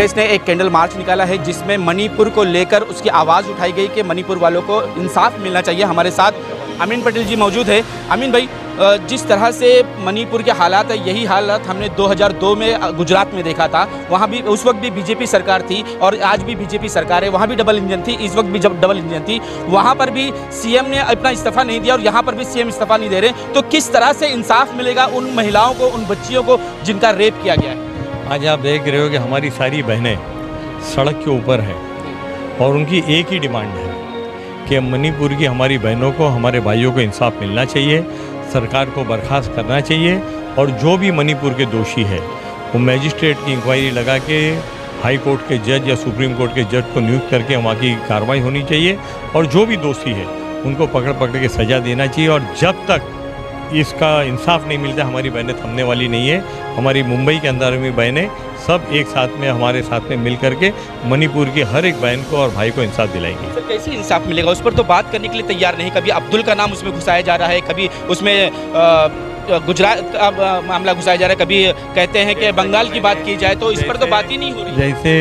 कांग्रेस ने एक candle march निकाला है, जिसमें मणिपुर को लेकर उसकी आवाज़ उठाई गई कि मणिपुर वालों को इंसाफ मिलना चाहिए। हमारे साथ अमीन पटेल जी मौजूद है। अमीन भाई जिस तरह से मणिपुर के हालात है, यही हालात हमने 2002 में गुजरात में देखा था। वहाँ भी, उस वक्त भी बीजेपी सरकार थी और आज भी बीजेपी सरकार है। वहाँ भी डबल इंजन थी, इस वक्त भी जब डबल इंजन थी। वहाँ पर भी सीएम ने अपना इस्तीफा नहीं दिया और यहाँ पर भी सीएम इस्तीफा नहीं दे रहे। तो किस तरह से इंसाफ मिलेगा उन महिलाओं को, उन बच्चियों को जिनका रेप किया गया है? आज आप देख रहे हो कि हमारी सारी बहनें सड़क के ऊपर हैं और उनकी एक ही डिमांड है कि मणिपुर की हमारी बहनों को, हमारे भाइयों को इंसाफ मिलना चाहिए, सरकार को बर्खास्त करना चाहिए और जो भी मणिपुर के दोषी है, वो मैजिस्ट्रेट की इंक्वायरी लगा के, हाई कोर्ट के जज या सुप्रीम कोर्ट के जज को नियुक्त करके वहाँ की कार्रवाई होनी चाहिए और जो भी दोषी है, उनको पकड़ पकड़ के सज़ा देना चाहिए और जब तक इसका इंसाफ नहीं मिलता हमारी बहनें थमने वाली नहीं है। हमारी मुंबई के अंदर में बहनें सब एक साथ में हमारे साथ में मिल करके मणिपुर की हर एक बहन को और भाई को इंसाफ दिलाएँगे। सर कैसे इंसाफ मिलेगा? उस पर तो बात करने के लिए तैयार नहीं। कभी अब्दुल का नाम उसमें घुसाया जा रहा है कभी उसमें गुजरात का मामला घुसाया जा रहा है कभी कहते हैं कि बंगाल की बात की जाए तो इस पर तो बात ही नहीं हो रही। जैसे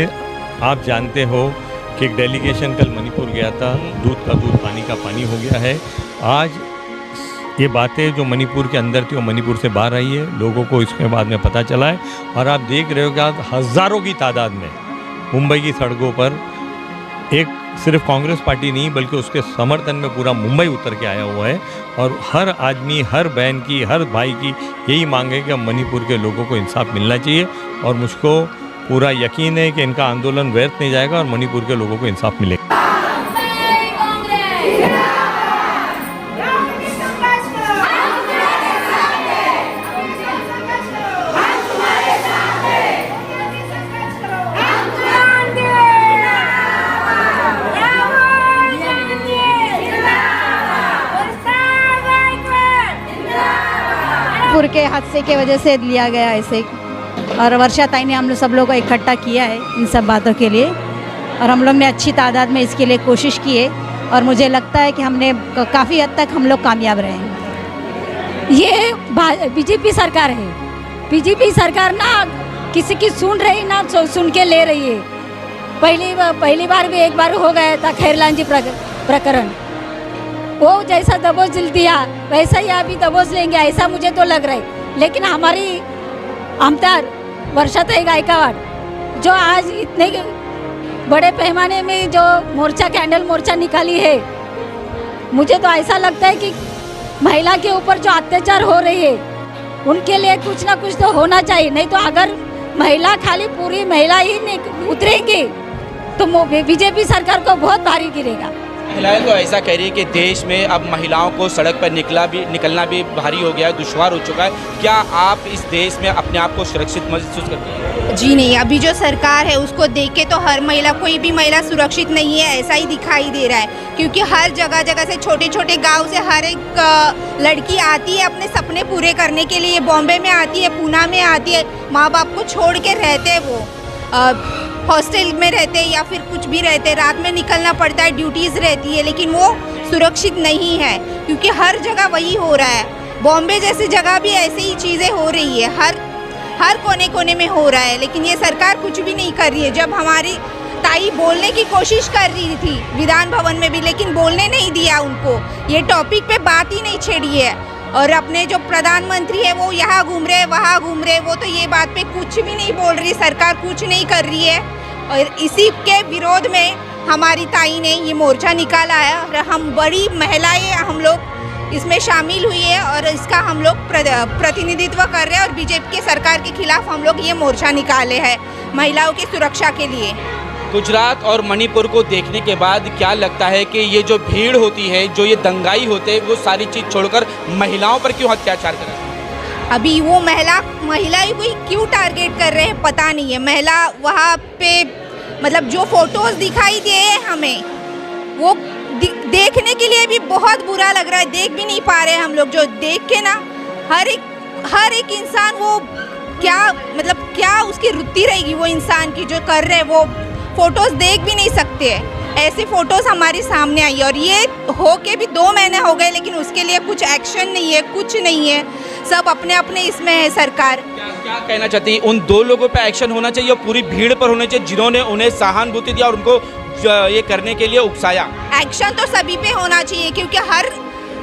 आप जानते हो कि एक डेलीगेशन कल मणिपुर गया था दूध का दूध पानी का पानी हो गया है। आज ये बातें जो मणिपुर के अंदर थी वो मणिपुर से बाहर आई है, लोगों को इसके बाद में पता चला है। और आप देख रहे हो कि आज हज़ारों की तादाद में मुंबई की सड़कों पर एक सिर्फ़ कांग्रेस पार्टी नहीं, बल्कि उसके समर्थन में पूरा मुंबई उतर के आया हुआ है। और हर आदमी, हर बहन की, हर भाई की यही मांग है कि मणिपुर के लोगों को इंसाफ मिलना चाहिए। और मुझको पूरा यकीन है कि इनका आंदोलन व्यर्थ नहीं जाएगा और मणिपुर के लोगों को इंसाफ मिलेगा। पुर के हादसे के वजह से लिया गया ऐसे। और वर्षा ताई ने हम लोग सब लोग को इकट्ठा किया है इन सब बातों के लिए। और हम लोग ने अच्छी तादाद में इसके लिए कोशिश की है। और मुझे लगता है कि हमने काफ़ी हद तक हम लोग कामयाब रहे हैं। ये बीजेपी सरकार है। बीजेपी सरकार ना किसी की सुन रही, ना सुन के ले रही है। पहली पहली बार भी एक बार हो गया था खैरलान जी प्रकरण। वो जैसा दबोच दिया, वैसा ही अभी दबोच लेंगे, ऐसा मुझे तो लग रहा है। लेकिन हमारी आमदार वर्षाताई गायकवाड़, जो आज इतने बड़े पैमाने में जो मोर्चा, कैंडल मोर्चा निकाली है, मुझे तो ऐसा लगता है कि महिला के ऊपर जो अत्याचार हो रही है, उनके लिए कुछ ना कुछ तो होना चाहिए। नहीं तो अगर महिला खाली पूरी महिला ही नहीं, उतरेंगी तो बीजेपी सरकार को बहुत भारी गिरेगा। महिलाएँ तो ऐसा कह रही है कि देश में अब महिलाओं को सड़क पर निकला भी, निकलना भी भारी हो गया है, दुश्वार हो चुका है। क्या आप इस देश में अपने आप को सुरक्षित महसूस करती हैं? जी नहीं, अभी जो सरकार है उसको देख के तो हर महिला, कोई भी महिला सुरक्षित नहीं है, ऐसा ही दिखाई दे रहा है। क्योंकि हर जगह जगह से छोटे छोटे गाँव से हर एक लड़की आती है, अपने सपने पूरे करने के लिए। बॉम्बे में आती है पूना में आती है, माँ बाप को छोड़ के रहते हैं वो। हॉस्टल में रहते या फिर कुछ भी रहते, रात में निकलना पड़ता है ड्यूटीज़ रहती है, लेकिन वो सुरक्षित नहीं है, क्योंकि हर जगह वही हो रहा है। बॉम्बे जैसी जगह भी ऐसी ही चीज़ें हो रही है, हर हर कोने कोने में हो रहा है, लेकिन ये सरकार कुछ भी नहीं कर रही है। जब हमारी ताई बोलने की कोशिश कर रही थी, विधान भवन में भी, लेकिन बोलने नहीं दिया उनको। ये टॉपिक पे बात ही नहीं छेड़ी है। और अपने जो प्रधानमंत्री है वो यहाँ घूम रहे वहाँ घूम रहे वो तो ये बात पे कुछ भी नहीं बोल रही, सरकार कुछ नहीं कर रही है। और इसी के विरोध में हमारी ताई ने ये मोर्चा निकाला है और हम बड़ी महिलाएँ हम लोग इसमें शामिल हुई है और इसका हम लोग प्रतिनिधित्व कर रहे हैं और बीजेपी के सरकार के खिलाफ हम लोग ये मोर्चा निकाले हैं महिलाओं की सुरक्षा के लिए। गुजरात और मणिपुर को देखने के बाद क्या लगता है कि ये जो भीड़ होती है, जो ये दंगाई होते हैं वो सारी चीज़ छोड़कर महिलाओं पर क्यों अत्याचार कर रहे हैं? अभी वो महिला महिला ही क्यों टारगेट कर रहे हैं, पता नहीं है। महिला वहाँ पे मतलब जो फ़ोटोज़ दिखाई दे हमें, वो देखने के लिए भी बहुत बुरा लग रहा है। देख भी नहीं पा रहे हम लोग, जो देख के ना, हर एक हर एक इंसान वो क्या मतलब क्या उसकी वृत्ति रहेगी, वो इंसान की जो कर रहे हैं, वो फ़ोटोज़ देख भी नहीं सकते हैं। ऐसी फ़ोटोज़ हमारे सामने आई और ये हो के भी दो महीने हो गए लेकिन उसके लिए कुछ एक्शन नहीं है कुछ नहीं है। सब अपने अपने इसमें है सरकार। क्या क्या कहना चाहती है? उन दो लोगों पे एक्शन होना चाहिए और पूरी भीड़ पर होना चाहिए जिन्होंने उन्हें सहानुभूति दिया और उनको ये करने के लिए उकसाया। एक्शन तो सभी पे होना चाहिए क्योंकि हर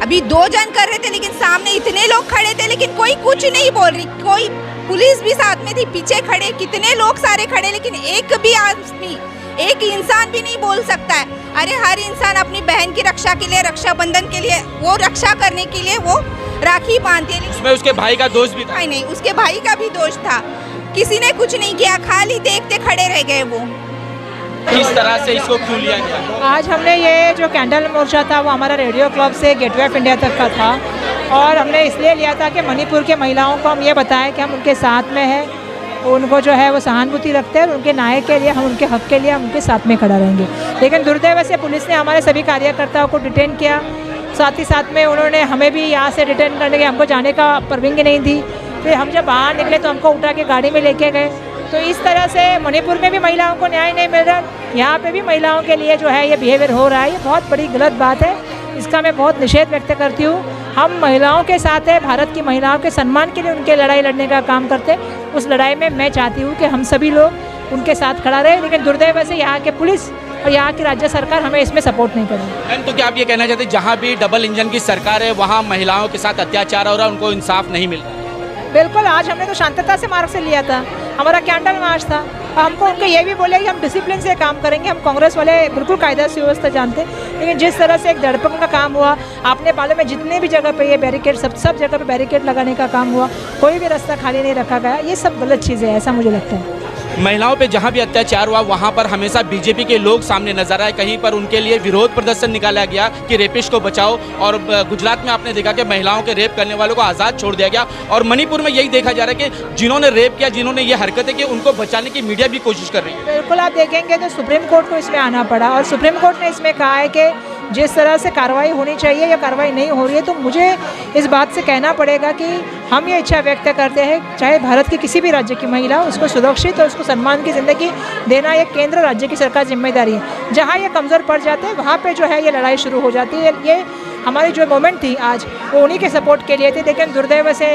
अभी दो जन कर रहे थे लेकिन सामने इतने लोग खड़े थे लेकिन कोई कुछ नहीं बोल रही। कोई पुलिस भी साथ में थी पीछे खड़े कितने लोग सारे खड़े लेकिन एक भी आदमी एक इंसान भी नहीं बोल सकता है। अरे हर इंसान अपनी बहन की रक्षा के लिए रक्षाबंधन के लिए वो रक्षा करने के लिए वो राखी बांधती है उसमें उसके भाई का दोस्त भी था। नहीं उसके भाई का भी दोष था। किसी ने कुछ नहीं किया खाली देखते खड़े रह गए वो। किस तरह से इसको क्यों लिया गया? आज हमने ये जो कैंडल मोर्चा था, वो हमारा रेडियो क्लब से गेटवे ऑफ़ इंडिया तक का था। और हमने इसलिए लिया था कि मणिपुर के महिलाओं को हम ये बताएँ कि हम उनके साथ में हैं, उनको जो है वो सहानुभूति रखते हैं और उनके न्याय के लिए, हम उनके हक के लिए हम उनके साथ में खड़ा रहेंगे। लेकिन दुर्दैव से पुलिस ने हमारे सभी कार्यकर्ताओं को डिटेन किया। साथ ही साथ में उन्होंने हमें भी यहाँ से डिटेन करने के हमको जाने का परमिंग नहीं दी। फिर हम जब बाहर निकले तो हमको उठा के गाड़ी में लेके गए। तो इस तरह से मणिपुर में भी महिलाओं को न्याय नहीं मिल रहा। यहाँ पे भी महिलाओं के लिए जो है ये बिहेवियर हो रहा है। ये बहुत बड़ी गलत बात है। इसका मैं बहुत निषेध व्यक्त करती हूँ। हम महिलाओं के साथ है। भारत की महिलाओं के सम्मान के लिए उनके लड़ाई लड़ने का काम करते हैं। उस लड़ाई में मैं चाहती हूँ कि हम सभी लोग उनके साथ खड़ा रहे। लेकिन दुर्दैव से यहाँ के पुलिस और यहाँ की राज्य सरकार हमें इसमें सपोर्ट नहीं कर रही। मैम तो क्या आप ये कहना चाहते हैं जहाँ भी डबल इंजन की सरकार है वहाँ महिलाओं के साथ अत्याचार हो रहा है उनको इंसाफ नहीं मिल रहा? बिल्कुल आज हमने तो शांतता से मार्ग से लिया था। हमारा कैंडल मार्च था? हमको उनको ये भी बोले कि हम डिसिप्लिन से काम करेंगे, हम कांग्रेस वाले बिल्कुल कायदा सुव्यवस्था जानते लेकिन जिस तरह से एक धड़पन का काम हुआ, आपने पाले में जितने भी जगह पे ये बैरिकेड सब सब जगह पे बैरिकेड लगाने का काम हुआ, कोई भी रास्ता खाली नहीं रखा गया। ये सब गलत चीज़ें हैं, ऐसा मुझे लगता है। महिलाओं पे जहाँ भी अत्याचार हुआ, वहाँ पर हमेशा बीजेपी के लोग सामने नज़र आए। कहीं पर उनके लिए विरोध प्रदर्शन निकाला गया कि रेपिस्ट को बचाओ। और गुजरात में आपने देखा कि महिलाओं के रेप करने वालों को आज़ाद छोड़ दिया गया। और मणिपुर में यही देखा जा रहा है कि जिन्होंने रेप किया, जिन्होंने ये हरकतें की, उनको बचाने की मीडिया भी कोशिश कर रही है। बिल्कुल, आप देखेंगे तो सुप्रीम कोर्ट को इसमें आना पड़ा। और सुप्रीम कोर्ट ने इसमें कहा है कि जिस तरह से कार्रवाई होनी चाहिए या कार्रवाई नहीं हो रही है तो मुझे इस बात से कहना पड़ेगा कि हम ये इच्छा व्यक्त करते हैं, चाहे भारत के किसी भी राज्य की महिला उसको सुरक्षित और उसको सम्मान की ज़िंदगी देना ये केंद्र राज्य की सरकार ज़िम्मेदारी है। जहाँ ये कमज़ोर पड़ जाते हैं, वहाँ पर जो है ये लड़ाई शुरू हो जाती है। ये हमारी जो मोमेंट थी आज, वो उन्हीं के सपोर्ट के लिए थी, लेकिन दुर्दैव से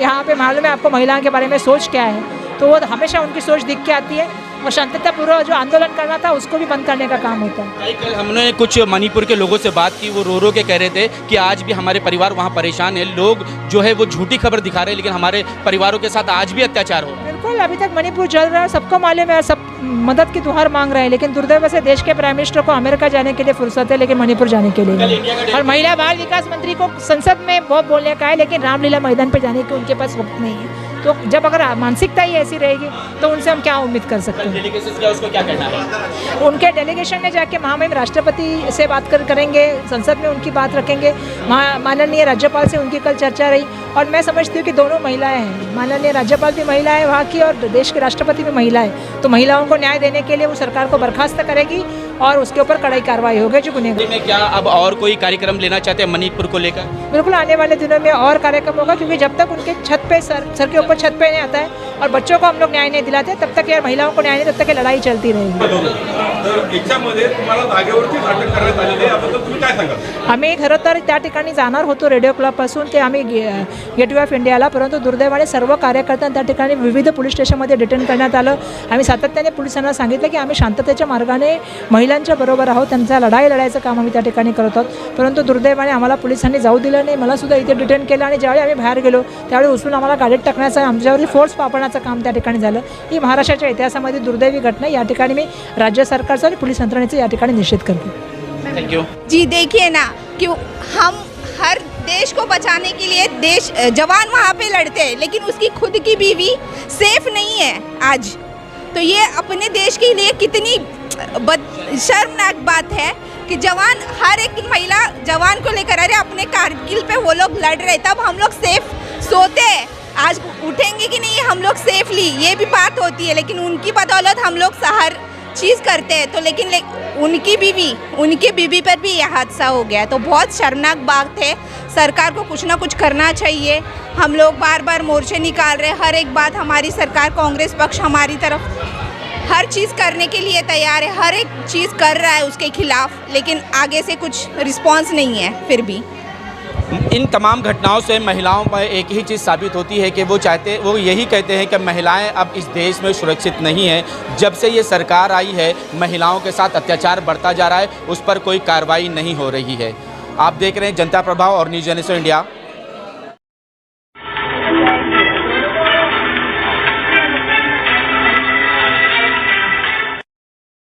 यहाँ पे मालूम है आपको महिलाओं के बारे में सोच क्या है तो वो हमेशा उनकी सोच दिख के आती है। और शांततापूर्वक जो आंदोलन करना था उसको भी बंद करने का काम होता है। कल हमने कुछ मणिपुर के लोगों से बात की वो रो रो के कह रहे थे कि आज भी हमारे परिवार वहाँ परेशान है। लोग जो है वो झूठी खबर दिखा रहे हैं लेकिन हमारे परिवारों के साथ आज भी अत्याचार हो रहा है। बिल्कुल अभी तक मणिपुर चल रहा है सबको मालूम है सब मदद की दुहार मांग रहे हैं लेकिन दुर्दैव से देश के प्राइम मिनिस्टर को अमेरिका जाने के लिए फुर्सत है लेकिन मणिपुर जाने के लिए और महिला बाल विकास मंत्री को संसद में बहुत बोलने का है लेकिन रामलीला मैदान पर जाने के उनके पास वक्त नहीं है। तो जब अगर मानसिकता ही ऐसी रहेगी तो उनसे हम क्या उम्मीद कर सकते हैं? उसको क्या कहना है? उनके डेलीगेशन में जाके महामहिम राष्ट्रपति से बात कर करेंगे संसद में उनकी बात रखेंगे। माननीय राज्यपाल से उनकी कल चर्चा रही। और मैं समझती हूँ कि दोनों महिलाएँ हैं। माननीय राज्यपाल भी महिला है वहाँ की और देश के राष्ट्रपति भी महिला है। तो महिलाओं को न्याय देने के लिए वो सरकार को बर्खास्त करेगी। और उसके ऊपर कड़ाई कार्रवाई होगी जो गुनेगार में क्या अब और कोई कार्यक्रम लेना चाहते हैं मणिपुर को लेकर? बिल्कुल आने वाले दिनों में और कार्यक्रम होगा क्योंकि जब तक उनके छत पे सर सर के ऊपर छत पे नहीं आता है और बच्चों को हम लोग न्याय नहीं दिलाते तब तक यार महिलाओं को न्याय नहीं तब तक लड़ाई चलती रहेगी। तर याच्यामध्ये तुम्हाला अटक करण्यात आलेली आहे. याबद्दल तुम्ही काय सांगाल? आम्ही खरं तर त्या ठिकाणी जाणार होतो रेडिओ क्लबपासून ते आम्ही गे गेटवे ऑफ इंडियाला परंतु दुर्दैवाने सर्व कार्यकर्त्यांना त्या ठिकाणी विविध पोलीस स्टेशनमध्ये डिटेन करण्यात आलं. आम्ही सातत्याने पोलिसांना सांगितलं की आम्ही शांततेच्या मार्गाने महिलांच्या बरोबर आहोत. त्यांचा लढाई लढायचं काम आम्ही त्या ठिकाणी करत आहोत परंतु दुर्दैवाने आम्हाला पोलिसांनी जाऊ दिलं नाही. मला सुद्धा इथे डिटेन केलं आणि ज्यावेळी आम्ही बाहेर गेलो त्यावेळी उचलून आम्हाला गाडीत टाकण्याचं आमच्यावरती फोर्स वापरण्याचं काम त्या ठिकाणी झालं. ही महाराष्ट्राच्या इतिहासामध्ये दुर्दैवी घटना. या ठिकाणी मी राज्य सरकार सरकारचा आणि पोलीस यंत्रणेचा या ठिकाणी निषेध करते थैंक यू जी देखिए ना कि हम हर देश को बचाने के लिए देश जवान वहाँ पे लड़ते हैं लेकिन उसकी खुद की बीवी सेफ़ नहीं है आज। तो ये अपने देश के लिए कितनी शर्मनाक बात है कि जवान हर एक महिला जवान को लेकर अरे अपने कारगिल पे वो लोग लड़ रहे तब हम लोग सेफ़ सोते हैं। आज उठेंगे कि नहीं हम लोग सेफली ये भी बात होती है लेकिन उनकी बदौलत हम लोग हर चीज़ करते हैं तो लेकिन ले, उनकी बीवी उनकी बीवी पर भी यह हादसा हो गया तो बहुत शर्मनाक बात है सरकार को कुछ ना कुछ करना चाहिए। हम लोग बार बार मोर्चे निकाल रहे हर एक बात हमारी सरकार कांग्रेस पक्ष हमारी तरफ़ हर चीज़ करने के लिए तैयार है हर एक चीज़ कर रहा है उसके खिलाफ लेकिन आगे से कुछ रिस्पॉन्स नहीं है फिर भी। इन तमाम घटनाओं से महिलाओं पर एक ही चीज़ साबित होती है कि वो चाहते, वो यही कहते हैं कि महिलाएँ अब इस देश में सुरक्षित नहीं हैं। जब से ये सरकार आई है, महिलाओं के साथ अत्याचार बढ़ता जा रहा है, उस पर कोई कार्रवाई नहीं हो रही है। आप देख रहे हैं जनता प्रभाव और न्यूज़ जनरेशन इंडिया।